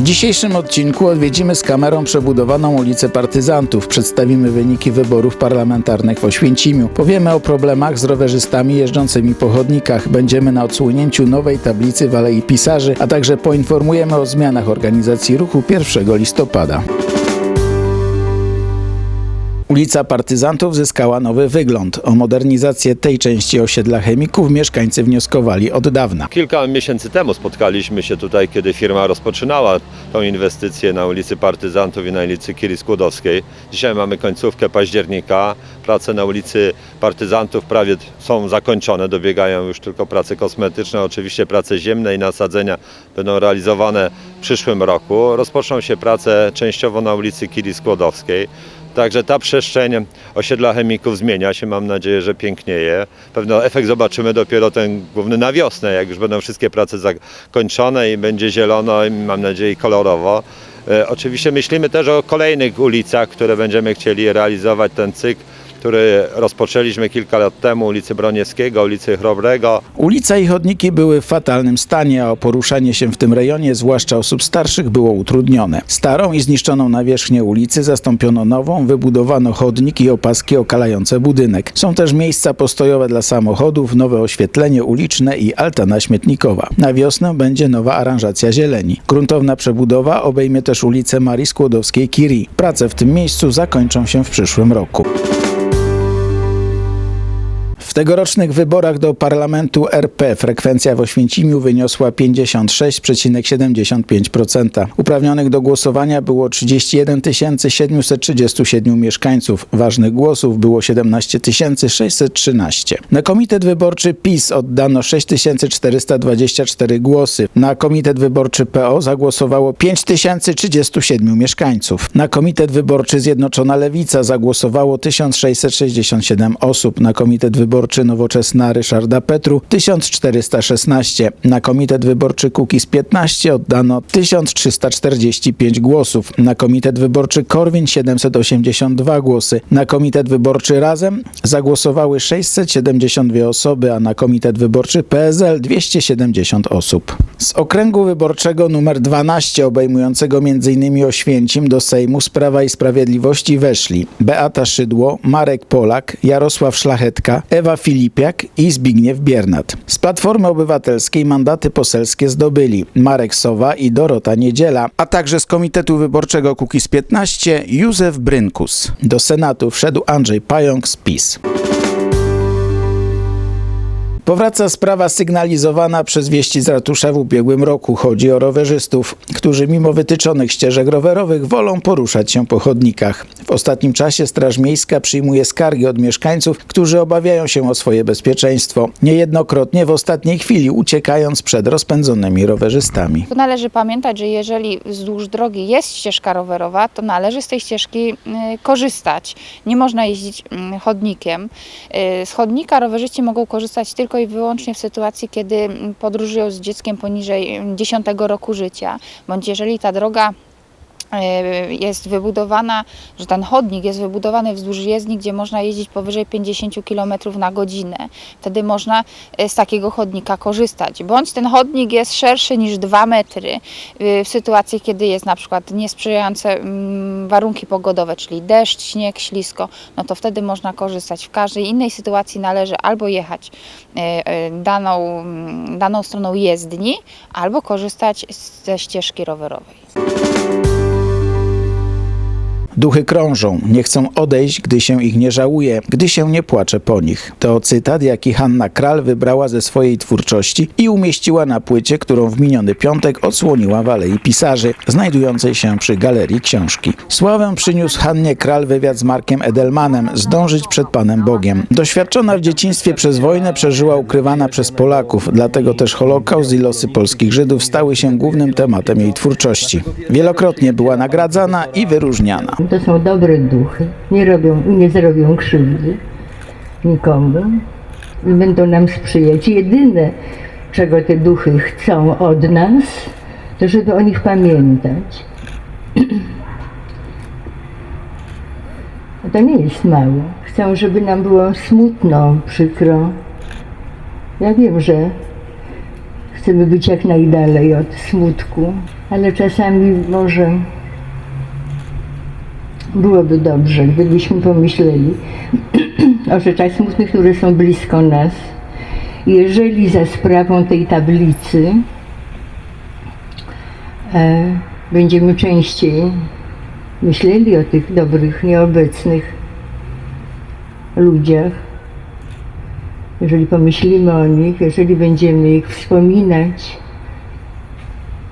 W dzisiejszym odcinku odwiedzimy z kamerą przebudowaną ulicę Partyzantów. Przedstawimy wyniki wyborów parlamentarnych w Oświęcimiu. Powiemy o problemach z rowerzystami jeżdżącymi po chodnikach. Będziemy na odsłonięciu nowej tablicy w Alei Pisarzy, a także poinformujemy o zmianach organizacji ruchu 1 listopada. Ulica Partyzantów zyskała nowy wygląd. O modernizację tej części osiedla chemików mieszkańcy wnioskowali od dawna. Kilka miesięcy temu spotkaliśmy się tutaj, kiedy firma rozpoczynała tą inwestycję na ulicy Partyzantów i na ulicy Kiri Skłodowskiej. Dzisiaj mamy końcówkę października. Prace na ulicy Partyzantów prawie są zakończone, dobiegają już tylko prace kosmetyczne. Oczywiście prace ziemne i nasadzenia będą realizowane w przyszłym roku. Rozpoczną się prace częściowo na ulicy Kiri Skłodowskiej. Także ta przestrzeń osiedla chemików zmienia się, mam nadzieję, że pięknieje. Pewno efekt zobaczymy dopiero ten główny na wiosnę, jak już będą wszystkie prace zakończone i będzie zielono i mam nadzieję kolorowo. E, Oczywiście myślimy też o kolejnych ulicach, które będziemy chcieli realizować ten cykl, który rozpoczęliśmy kilka lat temu, ulicy Broniewskiego, ulicy Chrobrego, Ulica i chodniki były w fatalnym stanie, a poruszanie się w tym rejonie, zwłaszcza osób starszych, było utrudnione. Starą i zniszczoną nawierzchnię ulicy zastąpiono nową, wybudowano chodnik i opaski okalające budynek. Są też miejsca postojowe dla samochodów, nowe oświetlenie uliczne i altana śmietnikowa. Na wiosnę będzie nowa aranżacja zieleni. Gruntowna przebudowa obejmie też ulicę Marii Skłodowskiej-Curie. Prace w tym miejscu zakończą się w przyszłym roku. W tegorocznych wyborach do Parlamentu RP frekwencja w Oświęcimiu wyniosła 56,75%. Uprawnionych do głosowania było 31 737 mieszkańców. Ważnych głosów było 17 613. Na komitet wyborczy PiS oddano 6424 głosy. Na komitet wyborczy PO zagłosowało 5037 mieszkańców. Na komitet wyborczy Zjednoczona Lewica zagłosowało 1667 osób. Na komitet wyborczy Nowoczesna Ryszarda Petru 1416. Na komitet wyborczy Kukiz 15 oddano 1345 głosów. Na komitet wyborczy Korwin 782 głosy. Na komitet wyborczy Razem zagłosowały 672 osoby, a na komitet wyborczy PSL 270 osób. Z okręgu wyborczego numer 12 obejmującego m.in. Oświęcim do Sejmu z Prawa i Sprawiedliwości weszli Beata Szydło, Marek Polak, Jarosław Szlachetka, Ewa Filipiak i Zbigniew Biernat. Z Platformy Obywatelskiej mandaty poselskie zdobyli Marek Sowa i Dorota Niedziela, a także z Komitetu Wyborczego Kukiz 15 Józef Brynkus. Do Senatu wszedł Andrzej Pająk z PiS. Powraca sprawa sygnalizowana przez wieści z ratusza w ubiegłym roku. Chodzi o rowerzystów, którzy mimo wytyczonych ścieżek rowerowych wolą poruszać się po chodnikach. W ostatnim czasie Straż Miejska przyjmuje skargi od mieszkańców, którzy obawiają się o swoje bezpieczeństwo. Niejednokrotnie w ostatniej chwili uciekając przed rozpędzonymi rowerzystami. Tu należy pamiętać, że jeżeli wzdłuż drogi jest ścieżka rowerowa, to należy z tej ścieżki y, korzystać. Nie można jeździć mm, chodnikiem. Y, Z chodnika rowerzyści mogą korzystać tylko i wyłącznie w sytuacji, kiedy mm, podróżują z dzieckiem poniżej mm, 10 roku życia, bądź jeżeli ta droga jest wybudowana, że ten chodnik jest wybudowany wzdłuż jezdni, gdzie można jeździć powyżej 50 km na godzinę. Wtedy można y, z takiego chodnika korzystać. Bądź ten chodnik jest szerszy niż 2 metry y, w sytuacji, kiedy jest na przykład niesprzyjające mm, warunki pogodowe, czyli deszcz, śnieg, ślisko, no to wtedy można korzystać. W każdej innej sytuacji należy albo jechać daną, mm, daną stroną jezdni, albo korzystać ze ścieżki rowerowej. Duchy krążą, nie chcą odejść, gdy się ich nie żałuje, gdy się nie płacze po nich. To cytat, jaki Hanna Kral wybrała ze swojej twórczości i umieściła na płycie, którą w miniony piątek odsłoniła w Alei Pisarzy, znajdującej się przy Galerii Książki. Sławę przyniósł Hannie Kral wywiad z Markiem Edelmanem, zdążyć przed Panem Bogiem. Doświadczona w dzieciństwie przez wojnę przeżyła ukrywana przez Polaków, dlatego też Holokaust i losy polskich Żydów stały się głównym tematem jej twórczości. Wielokrotnie była nagradzana i wyróżniana. To są dobre duchy, nie robią i nie zrobią krzywdy nikomu i będą nam sprzyjać. Jedyne, czego te duchy chcą od nas, to żeby o nich pamiętać. To nie jest mało. Chcą, żeby nam było smutno, przykro. Ja wiem, że Chcemy być jak najdalej od smutku, ale czasami może byłoby dobrze, gdybyśmy pomyśleli o rzeczach smutnych, które są blisko nas. Jeżeli za sprawą tej tablicy e, będziemy częściej myśleli o tych dobrych, nieobecnych ludziach, jeżeli pomyślimy o nich, jeżeli będziemy ich wspominać,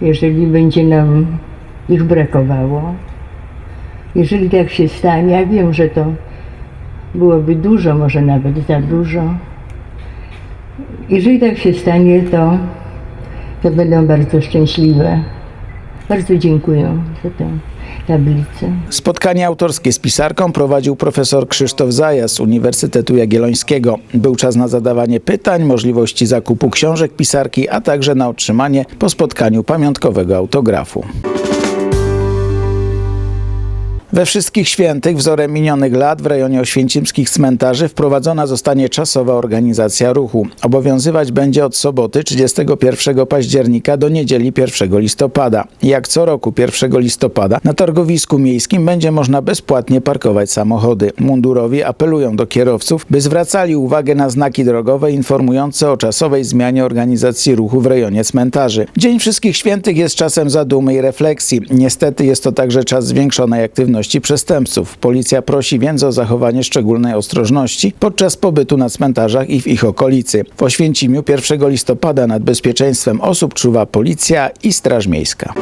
jeżeli będzie nam ich brakowało, jeżeli tak się stanie, ja wiem, że to byłoby dużo, może nawet za dużo. Jeżeli tak się stanie, to, to będą bardzo szczęśliwe. Bardzo dziękuję za tę tablicę. Spotkanie autorskie z pisarką prowadził profesor Krzysztof Zajas z Uniwersytetu Jagiellońskiego. Był czas na zadawanie pytań, możliwości zakupu książek pisarki, a także na otrzymanie po spotkaniu pamiątkowego autografu. We wszystkich świętych, wzorem minionych lat, w rejonie oświęcimskich cmentarzy wprowadzona zostanie czasowa organizacja ruchu. Obowiązywać będzie od soboty 31 października do niedzieli 1 listopada. Jak co roku 1 listopada na targowisku miejskim będzie można bezpłatnie parkować samochody. Mundurowi apelują do kierowców, by zwracali uwagę na znaki drogowe informujące o czasowej zmianie organizacji ruchu w rejonie cmentarzy. Dzień Wszystkich Świętych jest czasem zadumy i refleksji. Niestety jest to także czas zwiększonej aktywności przestępców. Policja prosi więc o zachowanie szczególnej ostrożności podczas pobytu na cmentarzach i w ich okolicy. W Oświęcimiu 1 listopada nad bezpieczeństwem osób czuwa policja i Straż Miejska.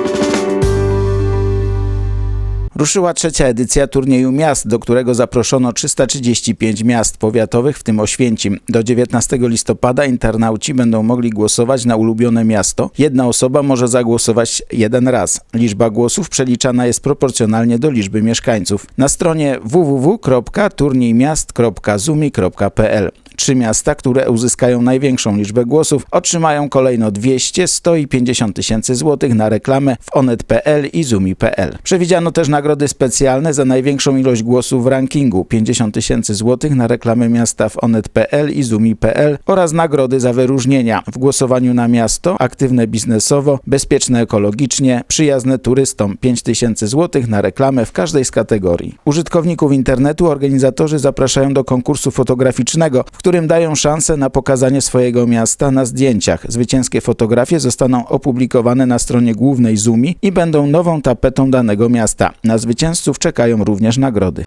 Ruszyła trzecia edycja turnieju miast, do którego zaproszono 335 miast powiatowych, w tym Oświęcim. Do 19 listopada internauci będą mogli głosować na ulubione miasto. Jedna osoba może zagłosować jeden raz. Liczba głosów przeliczana jest proporcjonalnie do liczby mieszkańców. Na stronie www.turniejmiast.zumi.pl Trzy miasta, które uzyskają największą liczbę głosów, otrzymają kolejno 200, 100 i 50 tysięcy złotych na reklamę w onet.pl i zumi.pl. Przewidziano też nagrody specjalne za największą ilość głosów w rankingu 50 tysięcy złotych na reklamę miasta w onet.pl i zumi.pl oraz nagrody za wyróżnienia w głosowaniu na miasto, aktywne biznesowo, bezpieczne ekologicznie, przyjazne turystom 5 tysięcy złotych na reklamę w każdej z kategorii. Użytkowników internetu organizatorzy zapraszają do konkursu fotograficznego, w którym dają szansę na pokazanie swojego miasta na zdjęciach. Zwycięskie fotografie zostaną opublikowane na stronie głównej Zumi i będą nową tapetą danego miasta. Na zwycięzców czekają również nagrody.